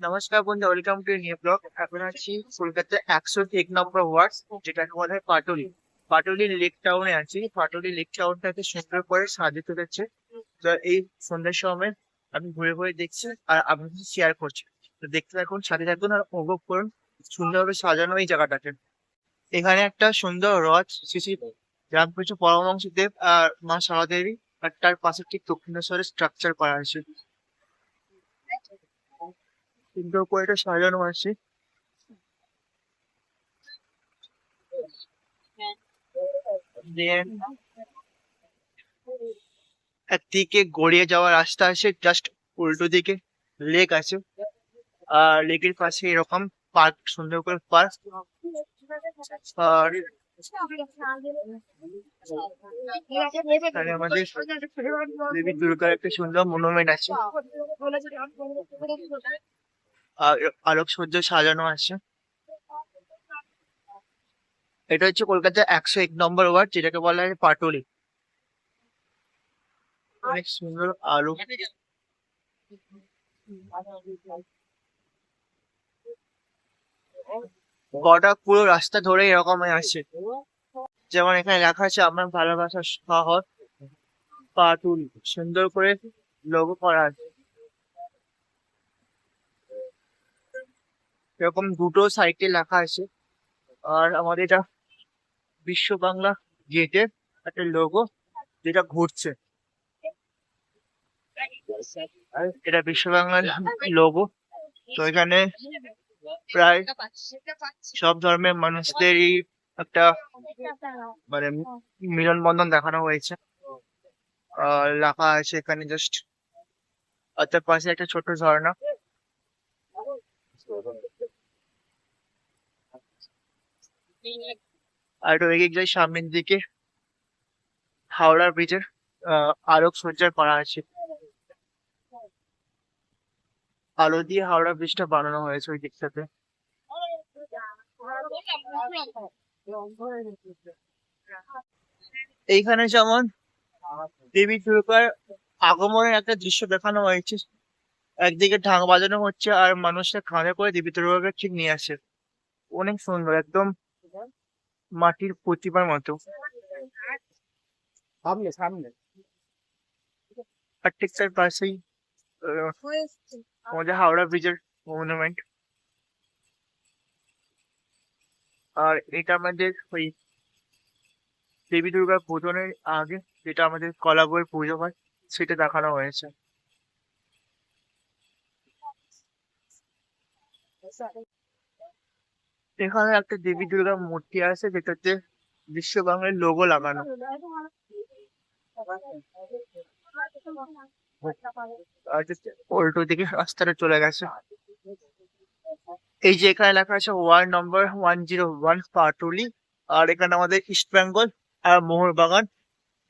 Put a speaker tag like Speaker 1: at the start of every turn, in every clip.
Speaker 1: নমস্কার বন্ধু welcome to new blog এখন আছি কলকাতা একশো এক নম্বর ওয়ার্ড যেটাকে বলা হয় পাটুলি। পাটুলি লেক টাউনে আছি। পাটুলি লেক টাউনটাকে সুন্দর করে সাজিয়ে তুলেছে। তো এই সন্ধ্যার সময় আমি ঘুরে ঘুরে দেখছি আর আপনাদের শেয়ার করছি। তো দেখতে থাকুন, সাথে থাকুন আর উপভোগ করুন। সুন্দরভাবে সাজানো এই জায়গাটাকে। এখানে একটা সুন্দর রথ শ্রী রামকৃষ্ণ পরমহংস দেব আর মা সারা দেবী আর তার পাশে ঠিক দক্ষিণেশ্বরের স্ট্রাকচার করা আছে। সুন্দর করে এটা সাজানো আছে। একদিকে গড়িয়ে যাওয়ার রাস্তা আছে জাস্ট উল্টো দিকে লেক আছে। আর লেকের পাশে এরকম পার্ক সুন্দর করে পার্ক আর আমাদের দেবী দুর্গার একটা সুন্দর মনুমেন্ট আছে। আর আলোকসজ্জা সাজানো আছে। এটা হচ্ছে কলকাতা একশো এক নম্বর ওয়ার্ড, যেটাকে বলা হয় পাটুলি। অনেক সুন্দর আলো পুরো রাস্তা ধরে এরকম আছে। যেমন এখানে লেখা আছে, আমার ভালোবাসার শহর পাটুলি। সুন্দর করে লোগো করা আছে। এরকম দুটো সাইডে লেখা আছে। আর আমাদের এটা বিশ্ব বাংলা গেটের একটা লোগো যেটা ঘুরছে। এটা বিশ্ব বাংলার লোগো তো এখানে প্রায় সব ধর্মের মানুষদেরই একটা মানে মিলন বন্ধন দেখানো হয়েছে। আর লেখা আছে এখানে জাস্ট আর তার পাশে একটা ছোট ঝর্ণা। আর একটু এগিয়ে যাই সামনের দিকে। হাওড়া ব্রিজের আলোক সজ্জা করা আছে। আলো দিয়ে হাওড়া ব্রিজটা বানানো হয়েছে ওই দিকটাতে। এইখানে যেমন দেবী দুর্গার আগমনের একটা দৃশ্য দেখানো হয়েছে। একদিকে ঢাক বাজানো হচ্ছে আর মানুষরা কাঁধে করে দেবী দুর্গাকে ঠিক নিয়ে আসে। অনেক সুন্দর, একদম মাটির প্রতিমার মতো।
Speaker 2: সামনে সামনে।
Speaker 1: আর ঠিক তার পাশেই আমাদের হাওড়া ব্রিজের মনুমেন্ট আর এটা আমাদের ওই দেবী দুর্গার পুজোনের আগে যেটা আমাদের কলাবই পুজো হয় সেটা দেখানো হয়েছে। এখানে একটা দেবী দুর্গার মূর্তি আছে যেটাতে বিশ্ব বাংলার লোগো লাগানো। উল্টো দিকে রাস্তাটা চলে গেছে। এই যে এখানে লেখা আছে ward number one zero one Patuli, আর এখানে আমাদের ইস্ট বেঙ্গল আর মোহনবাগান।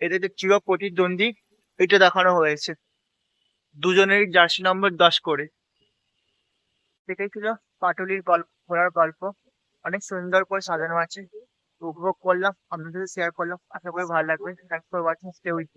Speaker 1: এদের যে চির প্রতিদ্বন্দ্বী, এটা দেখানো হয়েছে। দুজনেরই জার্সি নম্বর দশ করে। সেটাই ছিল পাটুলির গল্প ঘোরার গল্প। অনেক সুন্দর করে সাজানো আছে। উপভোগ করলাম, আপনাদের শেয়ার করলাম। আশা করি ভালো লাগবে। Thanks for watching stay with